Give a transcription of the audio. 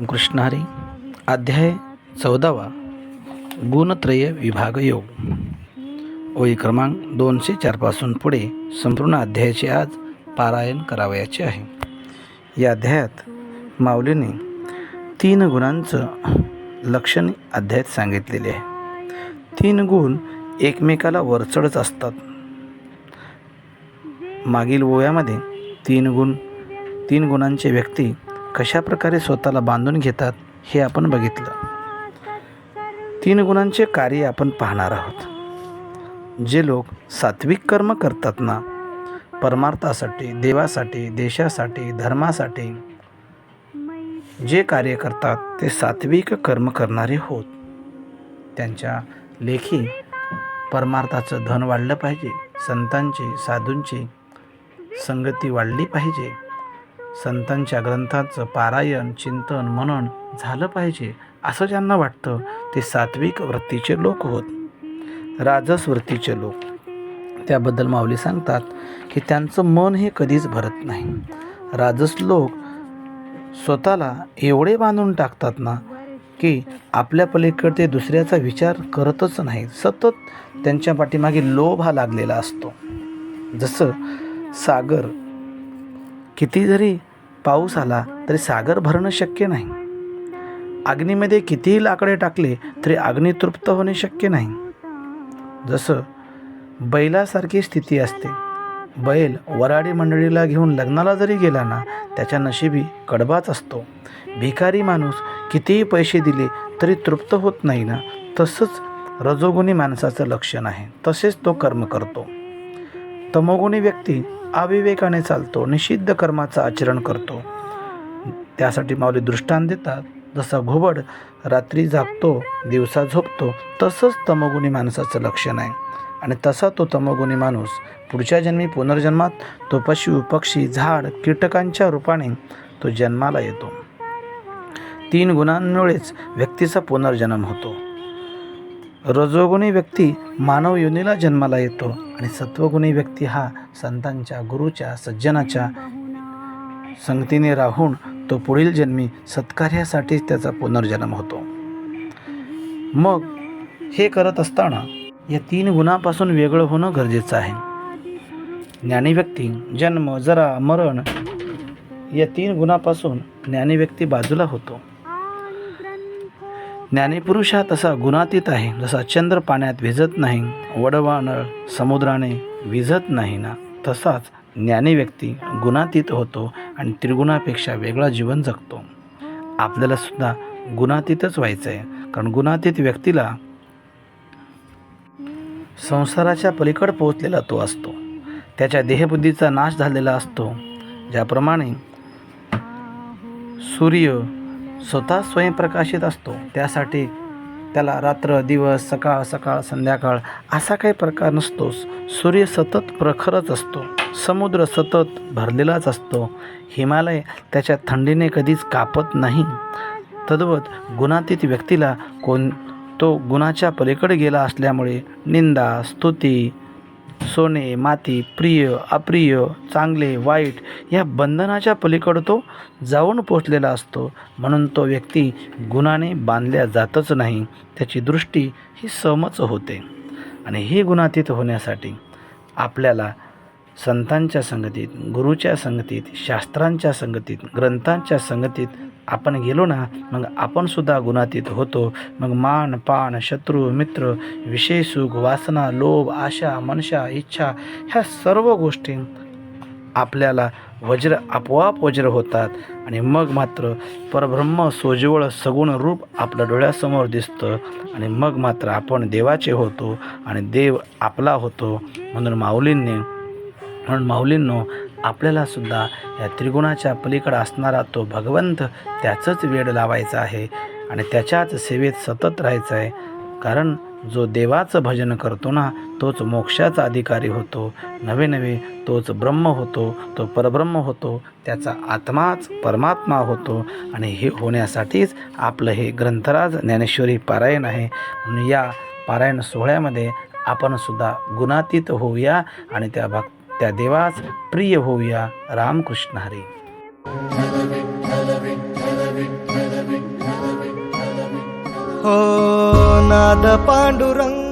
कृष्णारी अध्याय चौदावा गुणत्रय विभाग योग. ओळी क्रमांक दोनशे चारपासून पुढे संपूर्ण अध्यायाचे आज पारायण करावयाचे आहे. या अध्यायात माऊलीने तीन गुणांचं लक्षण अध्यायात सांगितलेले आहे. तीन गुण एकमेकाला वरचढच असतात. मागील ओव्यामध्ये तीन गुण तीन गुणांचे व्यक्ती कशा प्रकारे स्वतःला बांधून घेतात हे आपण बघितलं. तीन गुणांचे कार्य आपण पाहणार आहोत. जे लोक सात्विक कर्म करतात ना परमार्थासाठी देवासाठी देशासाठी धर्मासाठी जे कार्य करतात ते सात्विक कर्म करणारे होत. त्यांच्या लेखी परमार्थाचं धन वाढलं पाहिजे संतांची साधूंची संगती वाढली पाहिजे. संतांच्या ग्रंथाचं पारायण चिंतन मनन झालं पाहिजे असं ज्यांना वाटतं ते सात्विक वृत्तीचे लोक होत. राजस वृत्तीचे लोक. त्याबद्दल माऊली सांगतात की त्यांचं मन हे कधीच भरत नाही. राजस लोक स्वतःला एवढे बांधून टाकतात ना की आपल्या पलीकडे ते दुसऱ्याचा विचार करतच नाही सतत त्यांच्या पाठीमागे लोभ हा लागलेला असतो. जसं सागर किती जरी पाऊस आला तरी सागर भरणं शक्य नाही. अग्नीमध्ये कितीही लाकडे टाकले तरी अग्नी तृप्त होणे शक्य नाही. जसं बैलासारखी स्थिती असते. बैल वराडी मंडळीला घेऊन लग्नाला जरी गेला ना त्याच्या नशिबी कडबाच असतो. भिकारी माणूस कितीही पैसे दिले तरी तृप्त होत नाही ना तसंच रजोगुणी माणसाचं लक्षण आहे. तसेच तो कर्म करतो. तमोगुणी व्यक्ती अविवेकाने चालतो निषिद्ध कर्माचं आचरण करतो. त्यासाठी माऊली दृष्टांत देतात जसा घुबड रात्री जागतो दिवसा झोपतो तसंच तमोगुणी माणसाचं लक्षण आहे. आणि तसा तो तमोगुणी माणूस पुढच्या जन्मी पुनर्जन्मात तो पशु पक्षी झाड कीटकांच्या रूपाने तो जन्माला येतो. तीन गुणांमुळेच व्यक्तीचा पुनर्जन्म होतो. रजोगुणी व्यक्ती मानव योनीला जन्माला येतो आणि सत्वगुणी व्यक्ती हा संतांच्या गुरुच्या सज्जनाच्या संगतीने राहून तो पुढील जन्मी सत्कार्यासाठीच त्याचा पुनर्जन्म होतो. मग हे करत असताना या तीन गुणापासून वेगळं होणं गरजेचं आहे. ज्ञानी व्यक्ती जन्म जरा मरण या तीन गुणापासून ज्ञानी व्यक्ती बाजूला होतो. ज्ञानीपुरुष हा तसा गुणातीत आहे जसा चंद्र पाण्यात भिजत नाही वडवानळ समुद्राने विझत नाही ना तसाच ज्ञानी व्यक्ती गुणातीत होतो आणि त्रिगुणापेक्षा वेगळा जीवन जगतो. आपल्याला सुद्धा गुणातीतच व्हायचं आहे कारण गुणातीत व्यक्तीला संसाराच्या पलीकड पोहोचलेला तो असतो. त्याच्या देहबुद्धीचा नाश झालेला असतो. ज्याप्रमाणे सूर्य स्वतः स्वयंप्रकाशित असतो. त्यासाठी त्याला रात्र दिवस सकाळ सकाळ संध्याकाळ असा काही प्रकार नसतोच सूर्य सतत प्रखरच असतो. समुद्र सतत भरलेलाच असतो. हिमालय त्याच्या थंडीने कधीच कापत नाही. तद्वत गुणातीत व्यक्तीला कोण तो गुणाच्या पलीकडे गेला असल्यामुळे निंदा स्तुती सोने माती प्रिय अप्रिय चांगले वाईट या बंधनाच्या पलीकडं तो जाऊन पोचलेला असतो. म्हणून तो व्यक्ती गुणाने बांधल्या जातच नाही त्याची दृष्टी ही समच होते. आणि हे गुणातीत होण्यासाठी आपल्याला संतांच्या संगतीत गुरुच्या संगतीत शास्त्रांच्या संगतीत ग्रंथांच्या संगतीत आपण गेलो ना मग आपणसुद्धा गुणातीत होतो. मग मान पान शत्रू मित्र विषय सुख वासना लोभ आशा मनशा इच्छा ह्या सर्व गोष्टी आपल्याला वज्र आपोआप वज्र होतात. आणि मग मात्र परब्रह्म सोजवळ सगुण रूप आपल्या डोळ्यासमोर दिसतं. आणि मग मात्र आपण देवाचे होतो आणि देव आपला होतो. म्हणून माऊलींनी म्हणून माऊलींनो आपल्यालासुद्धा या त्रिगुणाच्या पलीकडं असणारा तो भगवंत त्याचंच वेड लावायचा आहे आणि त्याच्याच सेवेत सतत राहायचं आहे. कारण जो देवाचं भजन करतो ना तोच मोक्षाचा अधिकारी होतो. नवे नवे तोच ब्रह्म होतो तो परब्रह्म होतो त्याचा आत्माच परमात्मा होतो. आणि हे होण्यासाठीच आपलं हे ग्रंथराज ज्ञानेश्वरी पारायण आहे. म्हणून या पारायण सोहळ्यामध्ये आपणसुद्धा गुणातीत होऊया आणि त्या भक्त त्या देवास प्रिय होऊया रामकृष्ण हरे. हो नाद पांडुरंग